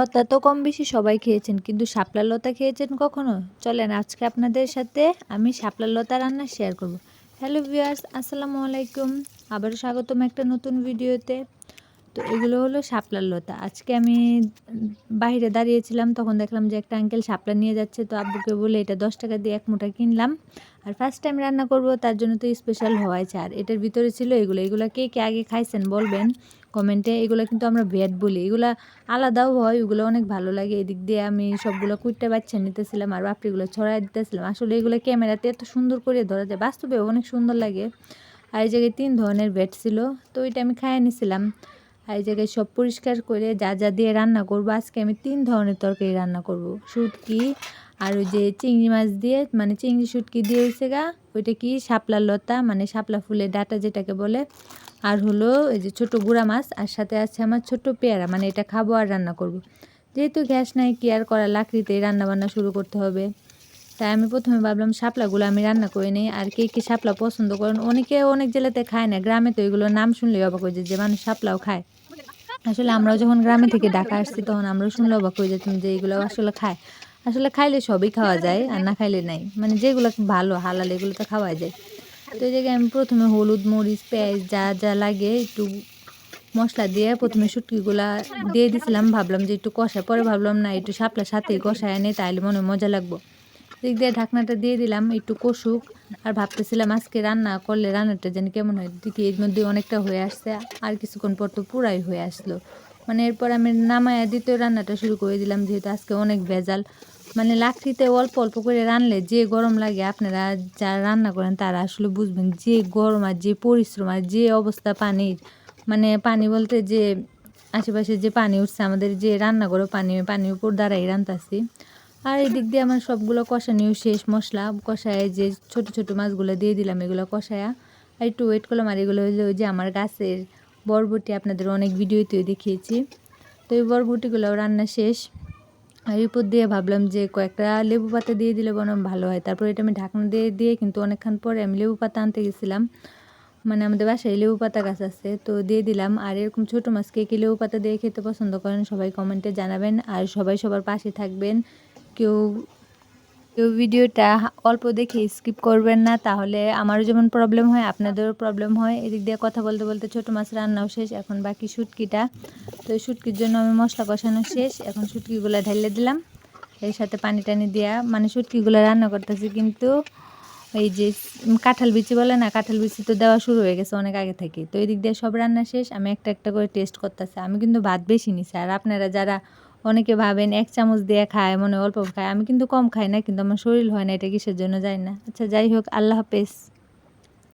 লতা তো কম বেশি সবাই খেয়েছেন, কিন্তু শাপলা লতা খেয়েছেন কখনো? চলেন আজকে আপনাদের সাথে আমি শাপলা লতা রান্না শেয়ার করব। হ্যালো ভিউয়ার্স আসসালামু আলাইকুম। আবারও স্বাগতম একটা নতুন ভিডিওতে। তো এগুলো হলো শাপলার লতা। আজকে আমি বাইরে দাঁড়িয়েছিলাম, তখন দেখলাম যে একটা আঙ্কেল শাপলা নিয়ে যাচ্ছে, তো আব্বুকে বলে এটা দশ টাকা দিয়ে এক মুঠা কিনলাম। আর ফার্স্ট টাইম রান্না করব, তার জন্য তো স্পেশাল হওয়াই চার এটার ভিতরে ছিল এগুলো। এগুলো কে কে আগে খাইছেন বলবেন? কমেন্টে এগুলো কিন্তু আমরা ভেট বলি। এগুলো আলাদাও হয় ওগুলো অনেক ভালো লাগে। এদিক দিয়ে আমি সবগুলো কুইটটা বাচ্চা নিতেছিলাম আর বাপড়িগুলো ছড়াই দিতেছিলাম। আসলে এগুলো ক্যামেরাতে এত সুন্দর করে ধরা যায় বাস্তবে অনেক সুন্দর লাগে। আর এই জায়গায় তিন ধরনের ভেট ছিল, তো ওইটা আমি খাইয়ে নিছিলাম। আর এই জায়গায় সব পরিষ্কার করে যা যা দিয়ে রান্না করব, আজকে আমি তিন ধরনের তরকারি রান্না করব। শুটকি আর ওই যে চিংড়ি মাছ দিয়ে মানে চিংড়ি শুটকি দিয়ে হয়েছে গা ওইটা কি? শাপলা লতা মানে শাপলা ফুলের ডাটা যেটাকে বলে। আর হলো এই যে ছোটো গুঁড়া মাছ, আর সাথে আছে আমার ছোট্ট পেয়ারা মানে এটা খাব আর রান্না করব। যেহেতু গ্যাস নাই, কি আর করা লাকড়িতে রান্না বান্না শুরু করতে হবে। তাই আমি প্রথমে ভাবলাম শাপলাগুলো আমি রান্না করে নিই। আর কে কী শাপলা পছন্দ করেন? অনেকে অনেক জেলাতে খায় না, গ্রামে তো এগুলোর নাম শুনলেই অবাক হয়ে যায় যে মানুষ শাপলাও খায়। আসলে আমরাও যখন গ্রামে থেকে ঢাকা আসছি, তখন আমরাও শুনলে অবাক হয়ে যেতাম যে এগুলো আসলে খায়। আসলে খাইলে সবই খাওয়া যায় আর না খাইলে নাই। মানে যেগুলো ভালো হালাল এগুলো তো খাওয়া যায়। তো এই জায়গায় আমি প্রথমে হলুদ মরিচ পেঁয়াজ যা যা লাগে একটু মশলা দিয়ে প্রথমে শুটকিগুলা দিয়ে দিছিলাম। ভাবলাম যে একটু কষায় পরে ভাবলাম না একটু শাপলার সাথে কষায় নেই তাহলে মনে মজা লাগবো। দিক দিয়ে ঢাকনাটা দিয়ে দিলাম একটু কষুক। আর ভাবতেছিলাম আজকে রান্না করলে রান্নাটা যেন কেমন হয়। দিকে এর মধ্যে অনেকটা হয়ে আসছে আর কিছুক্ষণ পর তো পুরাই হয়ে আসলো। মানে এরপর আমি নামায়া দ্বিতীয় রান্নাটা শুরু করে দিলাম, যেহেতু আজকে অনেক ভেজাল। মানে লাকড়িতে অল্প অল্প করে রানলে যে গরম লাগে, আপনারা যারা রান্না করেন তারা আসলে বুঝবেন যে গরম আর যে পরিশ্রম আর যে অবস্থা পানির। মানে পানি বলতে যে আশেপাশে যে পানি উঠছে, আমাদের যে রান্না করে পানি, পানির উপর দ্বারাই রান্তাছি। আর এই দিক দিয়ে আমার সবগুলো কষানিও শেষ মশলা, কষায় যে ছোট ছোট মাছগুলো দিয়ে দিলাম, এগুলো কষায়া। আর একটু ওয়েট করলাম, আর এগুলো হলো যে আমার গাছের বরবটি আপনাদের অনেক ভিডিওতেও দেখিয়েছি। তো এই বরবটিগুলো রান্না শেষ। আর উপর দিয়ে ভাবলাম যে কয়েকটা লেবু পাতা দিয়ে দিলে কোনো ভালো হয়। তারপর এটা আমি ঢাকনা দিয়ে দিয়ে কিন্তু অনেকক্ষণ পরে আমি লেবু পাতা আনতে গেছিলাম। মানে আমাদের বাসায় লেবু পাতা গাছ আছে, তো দিয়ে দিলাম। আর এরকম ছোটো মাছ কে কি লেবু পাতা দিয়ে খেতে পছন্দ করেন সবাই কমেন্টে জানাবেন। আর সবাই সবার পাশে থাকবেন। কেউ কেউ ভিডিওটা অল্প দেখে স্কিপ করবেন না, তাহলে আমারও যেমন প্রবলেম হয়, আপনাদেরও প্রবলেম হয়। এদিক দিয়ে কথা বলতে বলতে ছোটো মাছ রান্নাও শেষ, এখন বাকি শুটকিটা। তো শুটকির জন্য আমি মশলা কষানো শেষ, এখন শুটকিগুলো ঢেলে দিলাম। এর সাথে পানি টানি দেওয়া মানে শুটকিগুলো রান্না করতেছি, কিন্তু এই যে কাঁঠাল বিচি বলে না, কাঁঠাল বিচি তো দেওয়া শুরু হয়ে গেছে অনেক আগে থেকে। তো এই দিক দিয়ে সব রান্না শেষ, আমি একটা একটা করে টেস্ট করতেছি, আমি কিন্তু ভাত বেশি নিছি। আর আপনারা যারা অনেকে ভাবেন এক চামচ দিয়ে খায়, মনে অল্প খায়। আমি কিন্তু কম খাই না, কিন্তু আমার শরীর হয় না, এটা কিসের জন্য যাই না। আচ্ছা যাই হোক, আল্লাহ হাফেজ।